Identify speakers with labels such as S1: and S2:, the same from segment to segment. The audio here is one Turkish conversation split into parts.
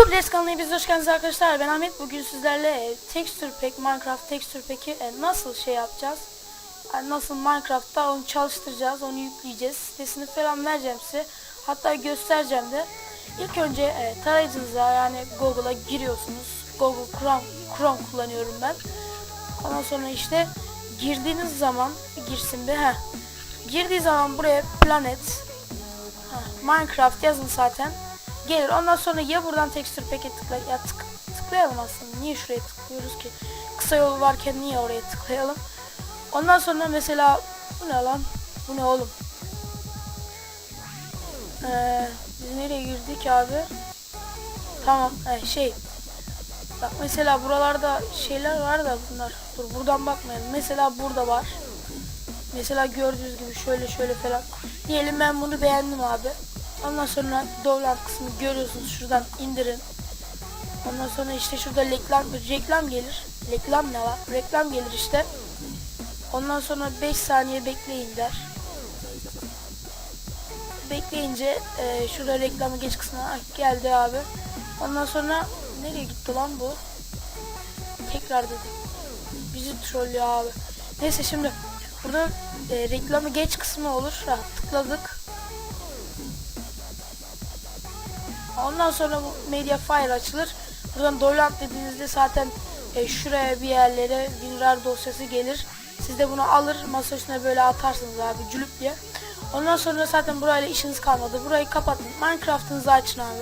S1: Tuples kanalına biz hoş geldiniz arkadaşlar. Ben Ahmet. Bugün sizlerle e, Texture Pack, Minecraft Texture Pack'i e, nasıl şey yapacağız? Yani nasıl Minecraft'ta onu çalıştıracağız, onu yükleyeceğiz. Sitesini falan vereceğim size. Hatta göstereceğim de. İlk önce e, tarayıcınıza yani Google'a giriyorsunuz. Google Chrome, Chrome kullanıyorum ben. Ondan sonra işte girdiğiniz zaman girsin bir ha. Girdiği zaman buraya planet ha, Minecraft yazın zaten gelir. Ondan sonra ya buradan texture pack'e tıkla ya tık, tıklayalım aslında. Niye şuraya tıklıyoruz ki? Kısa yol varken niye oraya tıklayalım? Ondan sonra mesela bu ne lan? Bu ne oğlum? Ee, biz nereye girdik abi? Tamam, ee, şey. Bak mesela buralarda şeyler var da bunlar. Dur buradan bakmayalım. Mesela burada var. Mesela gördüğünüz gibi şöyle şöyle falan. Diyelim ben bunu beğendim abi. Ondan sonra download kısmını görüyorsunuz. Şuradan indirin. Ondan sonra işte şurada reklam, reklam gelir. Reklam ne var? Reklam gelir işte. Ondan sonra 5 saniye bekleyin der. Bekleyince e, şurada reklamı geç kısmına ah, geldi abi. Ondan sonra nereye gitti lan bu? Tekrar dedi. Bizi trollüyor abi. Neyse şimdi burada e, reklamı geç kısmı olur. Ha, tıkladık. Ondan sonra bu Mediafire açılır. Buradan download dediğinizde zaten e, şuraya bir yerlere WinRAR dosyası gelir. Siz de bunu alır masa üstüne böyle atarsınız abi cülüp diye. Ondan sonra zaten burayla işiniz kalmadı. Burayı kapatın. Minecraft'ınızı açın abi.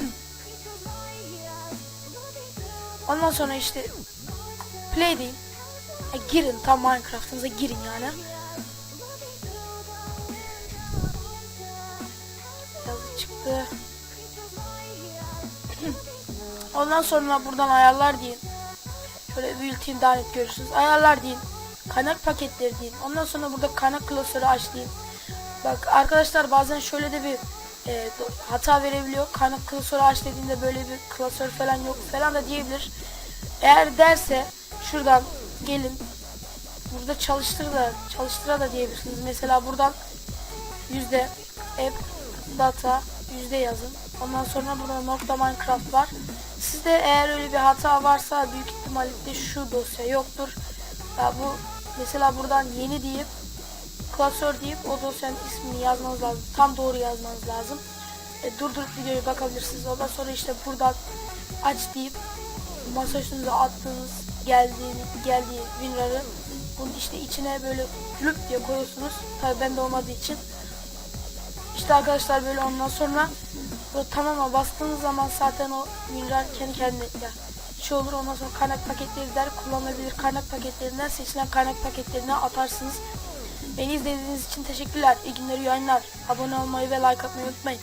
S1: Ondan sonra işte play deyin. E, girin tam Minecraft'ınıza girin yani. Ondan sonra buradan ayarlar deyin. Şöyle büyüteyim daha net görürsünüz. Ayarlar deyin. Kaynak paketleri deyin. Ondan sonra burada kaynak klasörü aç deyin. Bak arkadaşlar bazen şöyle de bir e, hata verebiliyor. Kaynak klasörü aç dediğinde böyle bir klasör falan yok falan da diyebilir. Eğer derse şuradan gelin burada çalıştır da çalıştıra da diyebilirsiniz. Mesela buradan yüzde app data yüzde yazın. Ondan sonra burada nokta minecraft var. Sizde eğer öyle bir hata varsa büyük ihtimalle şu dosya yoktur. Ya bu mesela buradan yeni deyip klasör deyip o dosyanın ismini yazmanız lazım. Tam doğru yazmanız lazım. E, durdurup videoya bakabilirsiniz. Ondan sonra işte buradan aç deyip masa attığınız geldiğini geldiği WinRAR'ı bunun işte içine böyle lüp diye koyuyorsunuz. Tabi bende olmadığı için. İşte arkadaşlar böyle ondan sonra bu tamama bastığınız zaman zaten o WinRAR kendi kendine ya, şey olur ondan sonra kaynak paketleri der kullanılabilir kaynak paketlerinden seçilen kaynak paketlerine atarsınız. Beni izlediğiniz için teşekkürler. İyi günler, iyi yayınlar. Abone olmayı ve like atmayı unutmayın.